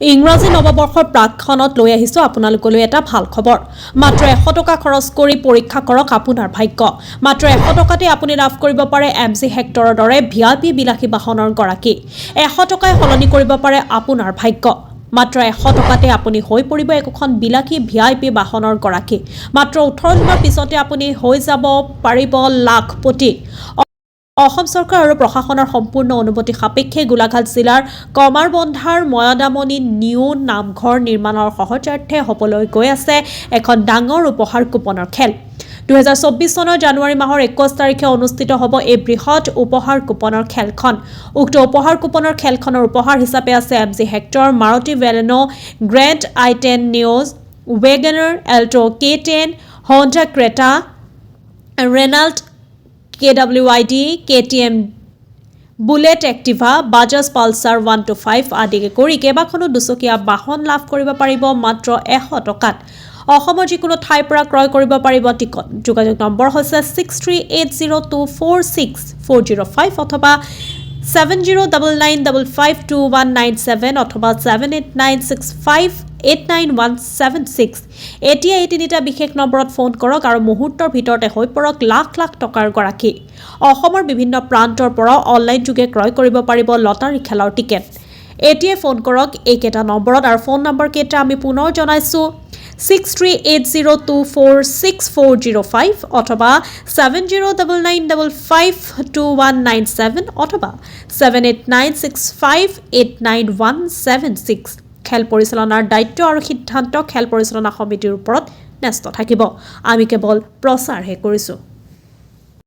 ইংৰাজী নৱবৰ্ষৰ প্ৰাকখনত লৈ আহিছোঁ আপোনালোকলৈ এটা ভাল খবৰ। মাত্ৰ এশ টকা খৰচ কৰি পৰীক্ষা কৰক আপোনাৰ ভাগ্য। মাত্ৰ এশ টকাতে আপুনি লাভ কৰিব পাৰে এম জি হেক্টৰৰ দৰে ভি আই পি বিলাসী বাহনৰ গৰাকী। এশ টকাই সলনি কৰিব পাৰে আপোনাৰ ভাগ্য। মাত্ৰ এশ টকাতে আপুনি হৈ পৰিব একোখন বিলাসী ভি আই পি বাহনৰ গৰাকী। মাত্ৰ ওঠৰ দিনৰ পিছতে আপুনি হৈ যাব পাৰিব লাখপতি। অসম চৰকাৰ আৰু প্ৰশাসনৰ সম্পূৰ্ণ অনুমতি সাপেক্ষে গোলাঘাট জিলাৰ কমাৰবন্ধাৰ ময়দামণি নিউ নামঘৰ নিৰ্মাণৰ সহযাৰ্থে হ'বলৈ গৈ আছে এখন ডাঙৰ উপহাৰ কুপনৰ খেল। দুহেজাৰ চৌব্বিছ চনৰ জানুৱাৰী মাহৰ একৈছ তাৰিখে অনুষ্ঠিত হ'ব এই বৃহৎ উপহাৰ কুপনৰ খেলখন। উক্ত উপহাৰ কুপনৰ খেলখনৰ উপহাৰ হিচাপে আছে M G Hector Maruti Baleno Grand I ten Nios Wagon R Alto K ten Honda Creta Renault K K T M Bullet Activa Bajaj Pulsar one two five আদিকে কৰি কেইবাখনো দুচকীয়া বাহন লাভ কৰিব পাৰিব মাত্ৰ এশ টকাত। অসমৰ যিকোনো ঠাইৰ পৰা ক্ৰয় কৰিব পাৰিব টিকট। যোগাযোগ নম্বৰ হৈছে six three eight zero' two four six four zero' five অথবা seven zero' double nine double five two one nine seven অথবা seven eight nine six five eight nine one seven six এতিয়া এই তিনিটা বিশেষ নম্বৰত phone কৰক আৰু মুহূৰ্তৰ ভিতৰতে হৈ পৰক লাখ লাখ টকাৰ গৰাকী। অসমৰ বিভিন্ন প্ৰান্তৰ পৰা অনলাইন যোগে ক্ৰয় কৰিব পাৰিব লটাৰী খেলৰ টিকেট। এতিয়াই ফোন কৰক এইকেইটা নম্বৰত আৰু ফোন নম্বৰ কেইটা আমি পুনৰ জনাইছোঁ। Six three eight zero' two four six four zero' five অথবা seven zero' double nine double five two one nine seven অথবা seven eight nine six five eight nine one seven six খেল পৰিচালনাৰ দায়িত্ব আৰু সিদ্ধান্ত খেল পৰিচালনা সমিতিৰ ওপৰত ন্যস্ত থাকিব। আমি কেৱল প্ৰচাৰহে কৰিছোঁ।